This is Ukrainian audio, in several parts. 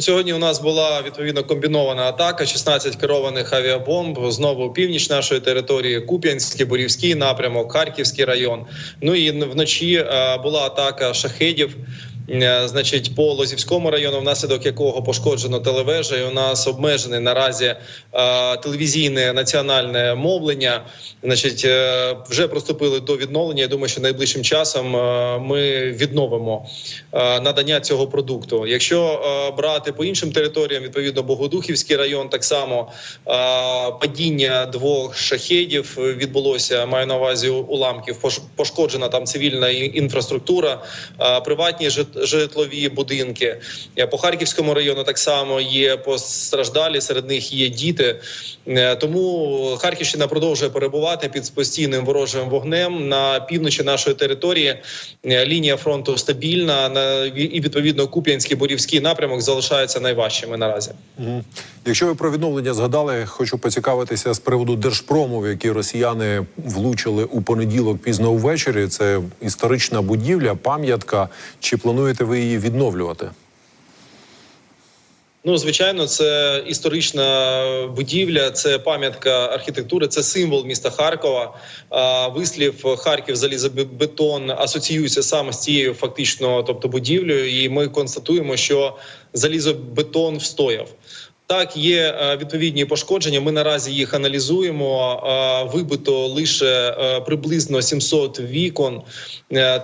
Сьогодні у нас була відповідно комбінована атака: 16 керованих авіабомб. Знову північ нашої території, Куп'янський, Борівський напрямок, Харківський район. Ну і вночі е, була атака шахедів. Е, Значить, по Лозівському району, внаслідок якого пошкоджено телевежа, і у нас обмежене наразі е, телевізійне національне мовлення. Значить, е, вже приступили до відновлення. Я думаю, що найближчим часом ми відновимо надання цього продукту. Якщо брати по іншим територіям, відповідно Богодухівський район, так само падіння двох шахедів відбулося. Маю на увазі уламків. Пош- Пошкоджена там цивільна інфраструктура, приватні житлові будинки. Е, По Харківському району так само є постраждалі. Серед них є діти. Е, Тому Харківщина продовжує перебувати під постійним ворожим вогнем на півночі нашої території. Е, Лінія фронту стабільна. На і відповідно Куп'янський Борівський напрямок залишаються найважчими наразі. Якщо ви про відновлення згадали, хочу поцікавитися з приводу держпрому, в який росіяни влучили у понеділок пізно увечері. Це історична будівля, пам'ятка. Чи плануєте ви її відновлювати? Ну, звичайно, це історична будівля, це пам'ятка архітектури, це символ міста Харкова. Вислів Харків залізобетон асоціюється саме з цією фактично, тобто будівлею, і ми констатуємо, що залізобетон встояв. Так, є е, відповідні пошкодження. Ми наразі їх аналізуємо. Е, Вибито лише е, приблизно 700 вікон.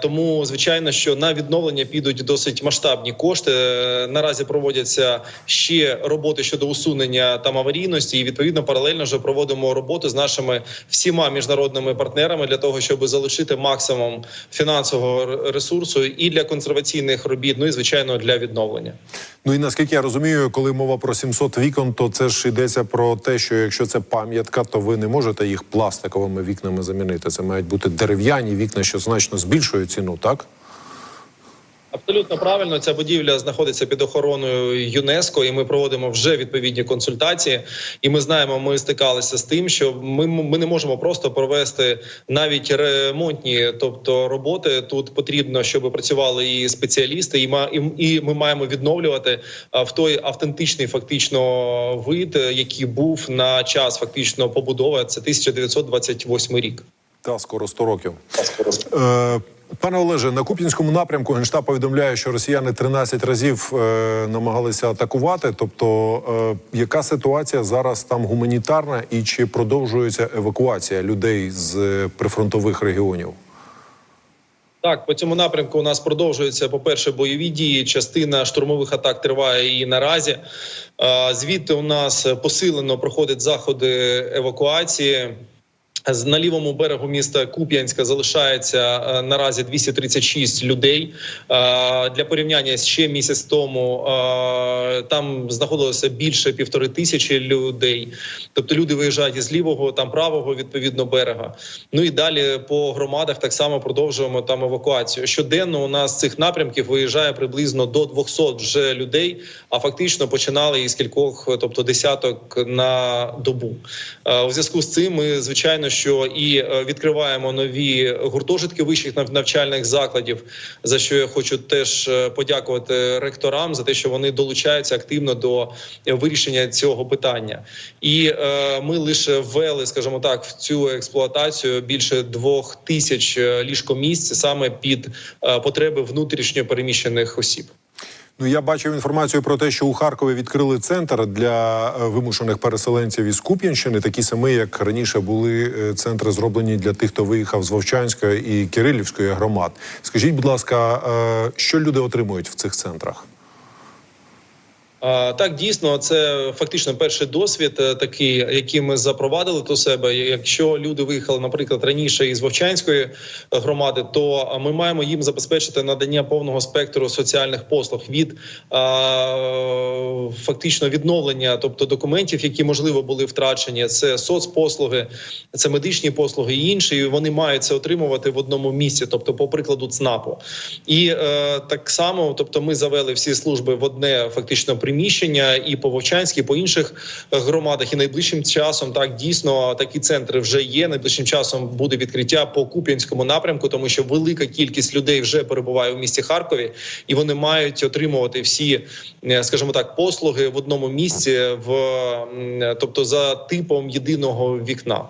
Тому, звичайно, що на відновлення підуть досить масштабні кошти. Наразі проводяться ще роботи щодо усунення там аварійності, і відповідно паралельно вже проводимо роботи з нашими всіма міжнародними партнерами для того, щоб залишити максимум фінансового ресурсу і для консерваційних робіт, ну і звичайно для відновлення. Ну і наскільки я розумію, коли мова про 700 вікон, то це ж йдеться про те, що якщо це пам'ятка, то ви не можете їх пластиковими вікнами замінити. Це мають бути дерев'яні вікна, що значно збільшують ціну, так? Абсолютно правильно, ця будівля знаходиться під охороною ЮНЕСКО, і ми проводимо вже відповідні консультації. І ми знаємо, ми стикалися з тим, що ми, ми не можемо просто провести навіть ремонтні, тобто роботи. Тут потрібно, щоб працювали і спеціалісти, і ма- і, і ми маємо відновлювати в той автентичний фактично вид, який був на час фактично побудови. Це 1928 рік. Та скоро 100 років. Е, Пане Олеже, на Куп'янському напрямку Генштаб повідомляє, що росіяни 13 разів е, намагалися атакувати. Тобто, е, яка ситуація зараз там гуманітарна і чи продовжується евакуація людей з е, прифронтових регіонів? Так, по цьому напрямку у нас продовжуються, по-перше, бойові дії. Частина штурмових атак триває і наразі. Е, Звідти у нас посилено проходять заходи евакуації. На лівому берегу міста Куп'янська залишається е, наразі 236 людей. Е, Для порівняння ще місяць тому е, там знаходилося більше півтори тисячі людей. Тобто люди виїжджають із лівого, там правого відповідно берега. Ну і далі по громадах так само продовжуємо там евакуацію. Щоденно у нас цих напрямків виїжджає приблизно до 200 вже людей. А фактично починали із кількох, тобто десяток на добу. У зв'язку з цим ми звичайно, що і е, відкриваємо нові гуртожитки вищих нав- навчальних закладів. За що я хочу теж е, подякувати ректорам за те, що вони долучаються активно до вирішення цього питання. І е, ми лише ввели, скажімо так, в цю експлуатацію більше двох тисяч е, ліжкомісць саме під потреби внутрішньо переміщених осіб. Ну я бачив інформацію про те, що у Харкові відкрили центр для е, вимушених переселенців із Куп'янщини, такі самі, як раніше були е, центри зроблені для тих, хто виїхав з Вовчанської і Кирилівської громад. Скажіть, будь ласка, е, що люди отримують в цих центрах? Так, дійсно, це фактично перший досвід, е, такий, який ми запровадили до себе. Якщо люди виїхали, наприклад, раніше із Вовчанської громади, то ми маємо їм забезпечити надання повного спектру соціальних послуг від фактично відновлення, тобто документів, які можливо були втрачені. Це соцпослуги, це медичні послуги і інші. І вони мають це отримувати в одному місці, тобто, по прикладу ЦНАПу. І е, так само, тобто, ми завели всі служби в одне фактично приміщення, і по Вовчанській, і по інших е, громадах. І найближчим часом так дійсно такі центри вже є. Найближчим часом буде відкриття по Куп'янському напрямку, тому що велика кількість людей вже перебуває в місті Харкові, і вони мають отримувати всі, е, скажімо так, послуги в одному місці, в тобто за типом єдиного вікна.